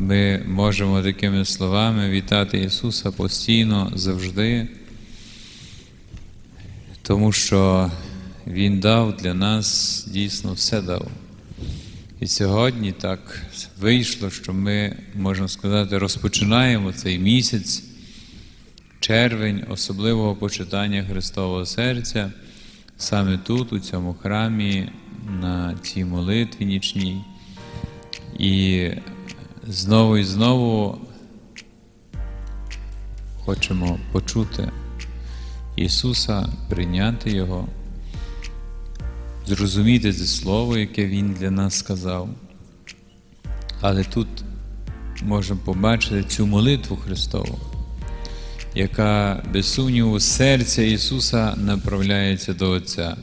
ми можемо такими словами вітати Ісуса постійно, завжди, тому що Він дав для нас дійсно все дав. І сьогодні так вийшло, що ми, можна сказати, розпочинаємо цей місяць, червень, особливого почитання Христового серця, саме тут, у цьому храмі, на цій молитві нічній. І знову і знову хочемо почути Ісуса, прийняти Його, зрозуміти це Слово, яке Він для нас сказав. Але тут можемо побачити цю молитву Христову, яка, без сумніву, серця Ісуса направляється до Отця,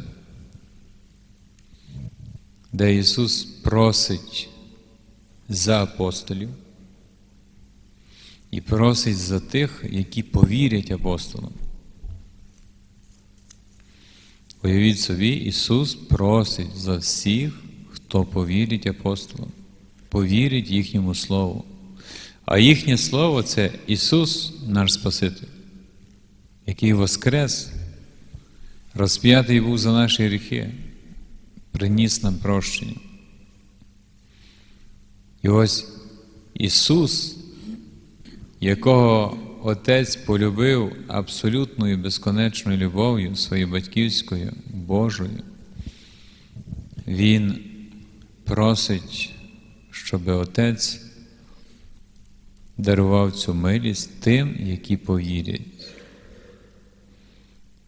де Ісус просить за апостолів і просить за тих, які повірять апостолам. Уявіть собі, Ісус просить за всіх, хто повірить апостолам, повірить їхньому Слову. А їхнє Слово це Ісус, наш Спаситель, який воскрес, розп'ятий був за наші гріхи, приніс нам прощення. І ось Ісус, якого Отець полюбив абсолютною безконечною любов'ю своєю батьківською, Божою, Він просить, щоб Отець дарував цю милість тим, які повірять.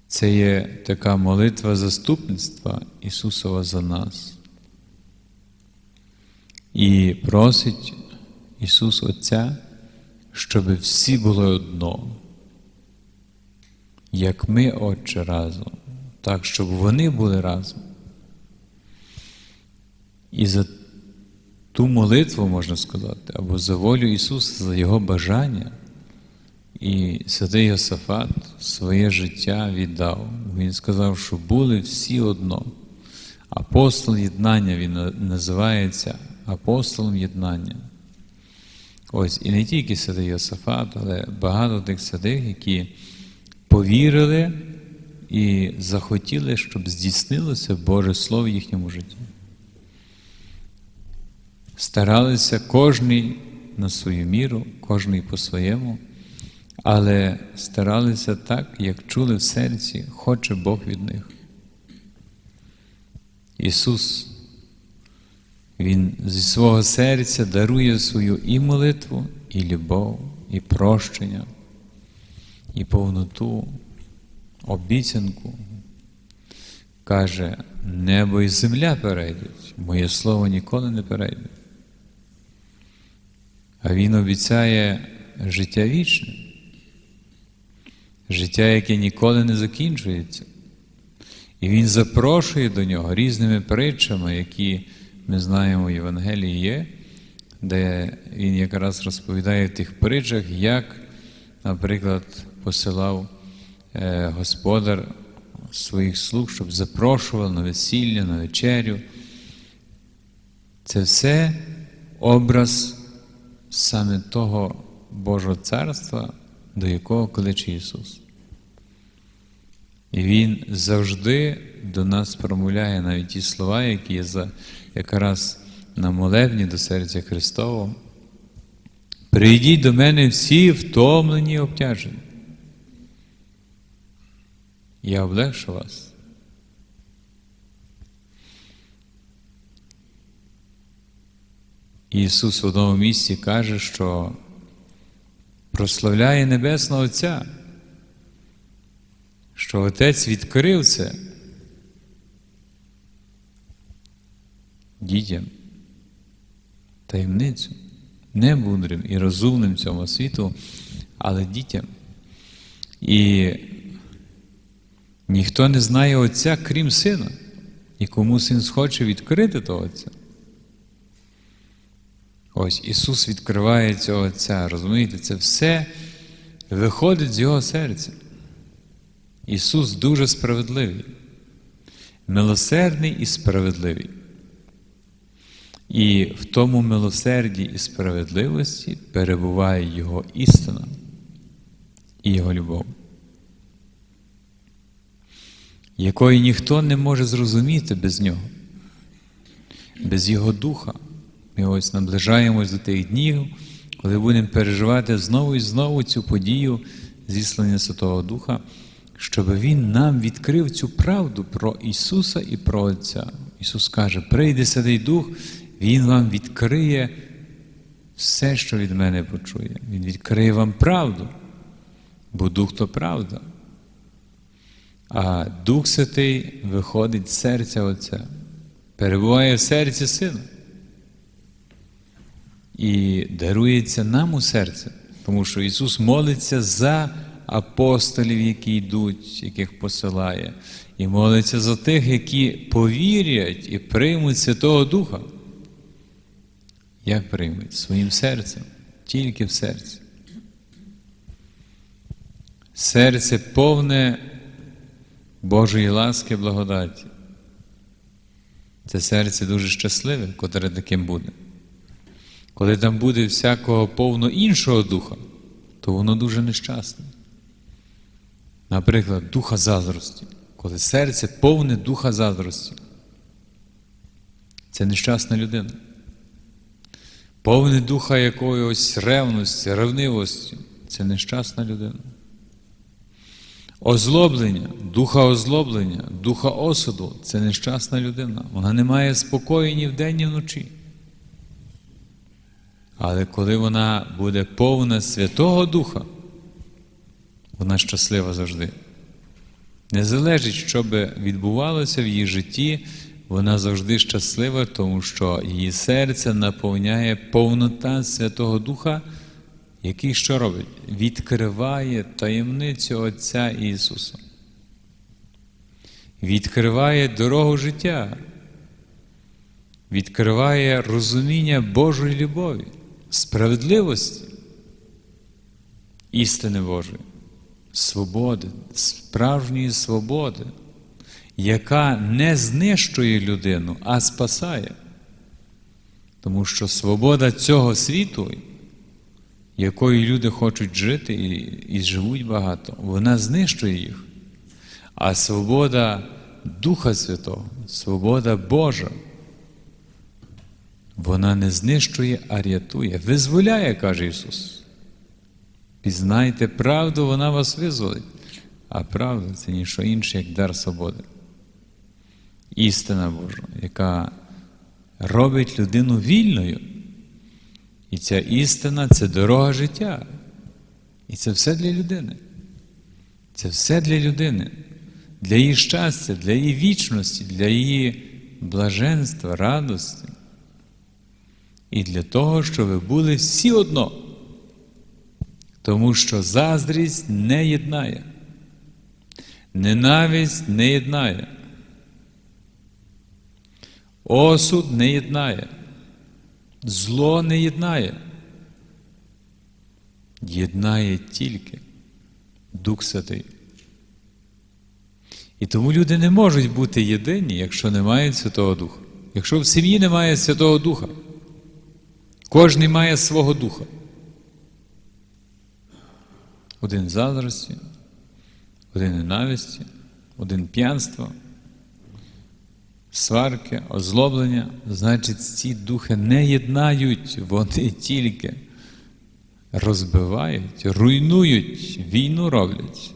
Це є така молитва заступництва Ісусова за нас. І просить Ісус Отця, щоб всі були одно, як ми, Отче, разом, так, щоб вони були разом. І за ту молитву, можна сказати, або за волю Ісуса, за Його бажання. І святий Йосафат своє життя віддав. Він сказав, що були всі одно. Апостол єднання він називається апостолом єднання. Ось, і не тільки святий Йосафат, але багато тих святих, які повірили і захотіли, щоб здійснилося Боже Слово в їхньому житті. Старалися кожний на свою міру, кожний по-своєму, але старалися так, як чули в серці, хоче Бог від них. Ісус, Він зі свого серця дарує свою і молитву, і любов, і прощення, і повноту, обіцянку. Каже, небо і земля перейдуть, моє слово ніколи не перейде. А Він обіцяє життя вічне, життя, яке ніколи не закінчується. І Він запрошує до нього різними притчами, які ми знаємо в Євангелії є, де він якраз розповідає в тих притчах, як, наприклад, посилав е, господар своїх слуг, щоб запрошував на весілля, на вечерю. Це все образ саме того Божого царства, до якого кличе Ісус. І Він завжди до нас промовляє навіть ті слова, які є за, якраз на молебні до серця Христового. Прийдіть до мене всі втомлені і обтяжені. Я облегшу вас. Ісус в одному місці каже, що прославляє Небесного Отця, що Отець відкрив це дітям таємницю, не мудрим і розумним цьому світу, але дітям. І ніхто не знає Отця, крім Сина, і кому син схоче відкрити того Отця. Ось Ісус відкриває цього Отця, розумієте, це все виходить з Його серця. Ісус дуже справедливий, милосердний і справедливий. І в тому милосерді і справедливості перебуває Його істина і Його любов, якої ніхто не може зрозуміти без нього, без Його духа. Ми ось наближаємось до тих днів, коли будемо переживати знову і знову цю подію зіслання Святого Духа, щоб Він нам відкрив цю правду про Ісуса і про Отця. Ісус каже: прийде Святий Дух, Він вам відкриє все, що від мене почує. Він відкриє вам правду, бо Дух то правда. А Дух Святий виходить з серця Отця, перебуває в серці Сина і дарується нам у серце, тому що Ісус молиться за апостолів, які йдуть, яких посилає, і молиться за тих, які повірять і приймуть Святого Духа. Як приймуть? Своїм серцем, тільки в серці. Серце повне Божої ласки, благодаті. Це серце дуже щасливе, котре таким буде. Коли там буде всякого повно іншого духа, то воно дуже нещасне. Наприклад, духа заздрості. Коли серце повне духа заздрості, це нещасна людина. Повне духа якоїсь ревності, ревнивості це нещасна людина. Озлоблення, духа озлоблення, духа осуду це нещасна людина. Вона не має спокою ні вдень, ні вночі. Але коли вона буде повна Святого Духа, вона щаслива завжди. Не залежить, що би відбувалося в її житті, вона завжди щаслива, тому що її серце наповняє повнота Святого Духа, який що робить? Відкриває таємницю Отця Ісуса. Відкриває дорогу життя, відкриває розуміння Божої любові, справедливості, істини Божої, свободи, справжньої свободи, яка не знищує людину, а спасає. Тому що свобода цього світу, якою люди хочуть жити і, і живуть багато, вона знищує їх. А свобода Духа Святого, свобода Божа, вона не знищує, а рятує, визволяє, каже Ісус. Пізнайте правду, вона вас визволить. А правда це ніщо інше, як дар свободи. Істина Божа, яка робить людину вільною. І ця істина це дорога життя. І це все для людини. Це все для людини, для її щастя, для її вічності, для її блаженства, радості. І для того, щоб ви були всі одно. Тому що заздрість не єднає, ненависть не єднає, осуд не єднає, зло не єднає. Єднає тільки Дух Святий. І тому люди не можуть бути єдині, якщо не мають Святого Духа. Якщо в сім'ї немає Святого Духа, кожен має свого духа. Один заздрості, один ненависті, один п'янство, сварки, озлоблення. Значить, ці духи не єднають, вони тільки розбивають, руйнують, війну роблять.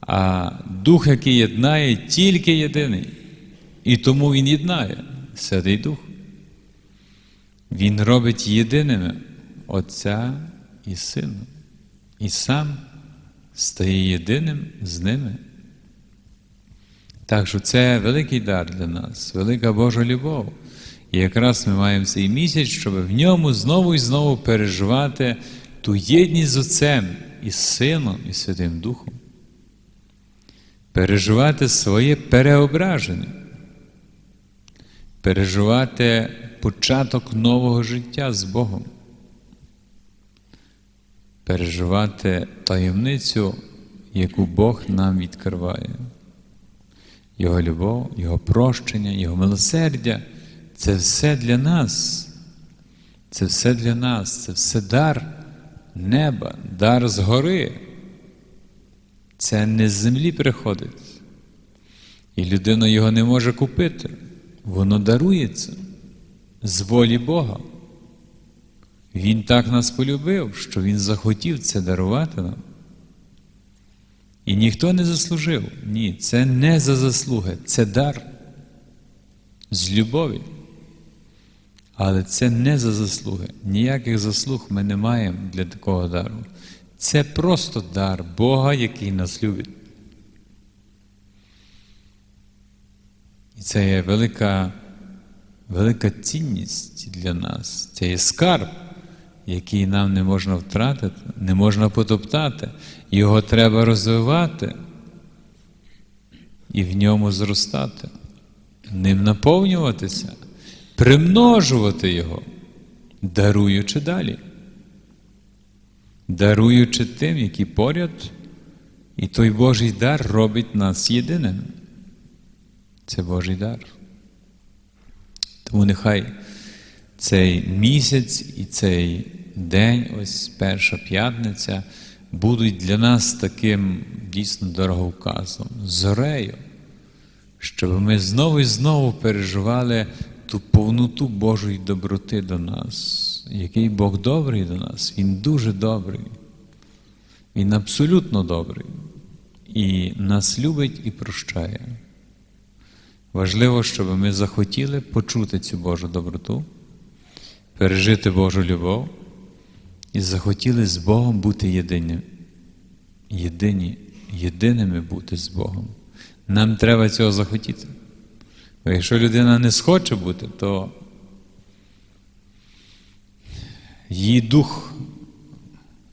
А дух, який єднає, тільки єдиний. І тому він єднає Святий Дух. Він робить єдиними Отця і Сина. І сам стає єдиним з ними. Так що це великий дар для нас, велика Божа любов. І якраз ми маємо цей місяць, щоб в ньому знову і знову переживати ту єдність з Отцем і Сином, і Святим Духом. Переживати своє переображення, переживати початок нового життя з Богом, переживати таємницю, яку Бог нам відкриває. Його любов, Його прощення, Його милосердя Це все для нас. Це все для нас, це все дар неба, дар згори. Це не з землі приходить. І людина його не може купити. Воно дарується з волі Бога. Він так нас полюбив, що Він захотів це дарувати нам. І ніхто не заслужив. Ні, це не за заслуги, це дар з любові. Але це не за заслуги. Ніяких заслуг ми не маємо для такого дару. Це просто дар Бога, який нас любить. І це є велика, велика цінність для нас. Це є скарб, який нам не можна втратити, не можна потоптати. Його треба розвивати і в ньому зростати, ним наповнюватися, примножувати його, даруючи далі. Даруючи тим, які поряд, і той Божий дар робить нас єдиним. Це Божий дар. Тому нехай цей місяць і цей день, ось перша п'ятниця, будуть для нас таким дійсно дороговказом, зорею, щоб ми знову і знову переживали ту повноту Божої доброти до нас. Який Бог добрий до нас, Він дуже добрий. Він абсолютно добрий. І нас любить і прощає. Важливо, щоб ми захотіли почути цю Божу доброту, пережити Божу любов і захотіли з Богом бути єдині. Єдині, єдиними бути з Богом. Нам треба цього захотіти. Бо якщо людина не схоче бути, то її дух,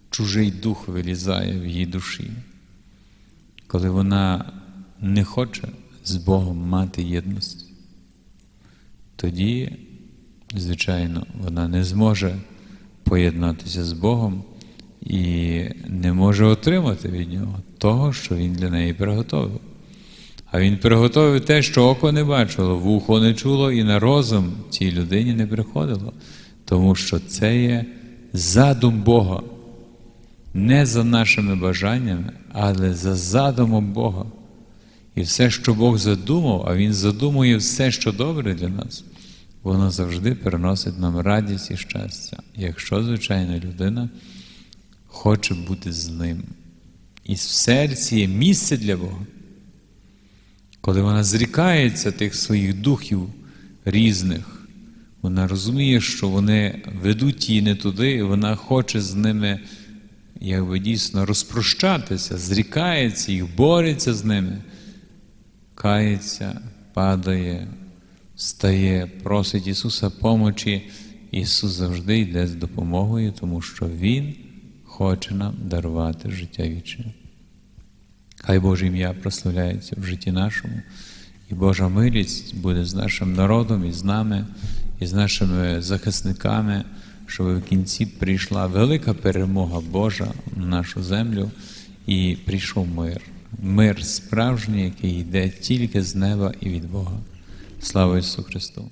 чужий дух вилізає в її душі, коли вона не хоче з Богом мати єдність, тоді, звичайно, вона не зможе поєднатися з Богом і не може отримати від Нього того, що Він для неї приготовив. А Він приготовив те, що око не бачило, вухо не чуло, і на розум цій людині не приходило, тому що це є задум Бога. Не за нашими бажаннями, але за задумом Бога. І все, що Бог задумав, а Він задумує все, що добре для нас, воно завжди приносить нам радість і щастя, якщо, звичайно, людина хоче бути з ним. І в серці є місце для Бога. Коли вона зрікається тих своїх духів різних, вона розуміє, що вони ведуть її не туди, і вона хоче з ними якби дійсно розпрощатися, зрікається їх, бореться з ними, кається, падає, встає, просить Ісуса помочі. Ісус завжди йде з допомогою, тому що Він хоче нам дарувати життя вічне. Хай Боже ім'я прославляється в житті нашому, і Божа милість буде з нашим народом, і з нами, і з нашими захисниками, щоб в кінці прийшла велика перемога Божа на нашу землю і прийшов мир. Мир справжній, який йде тільки з неба і від Бога. Слава Ісусу Христу!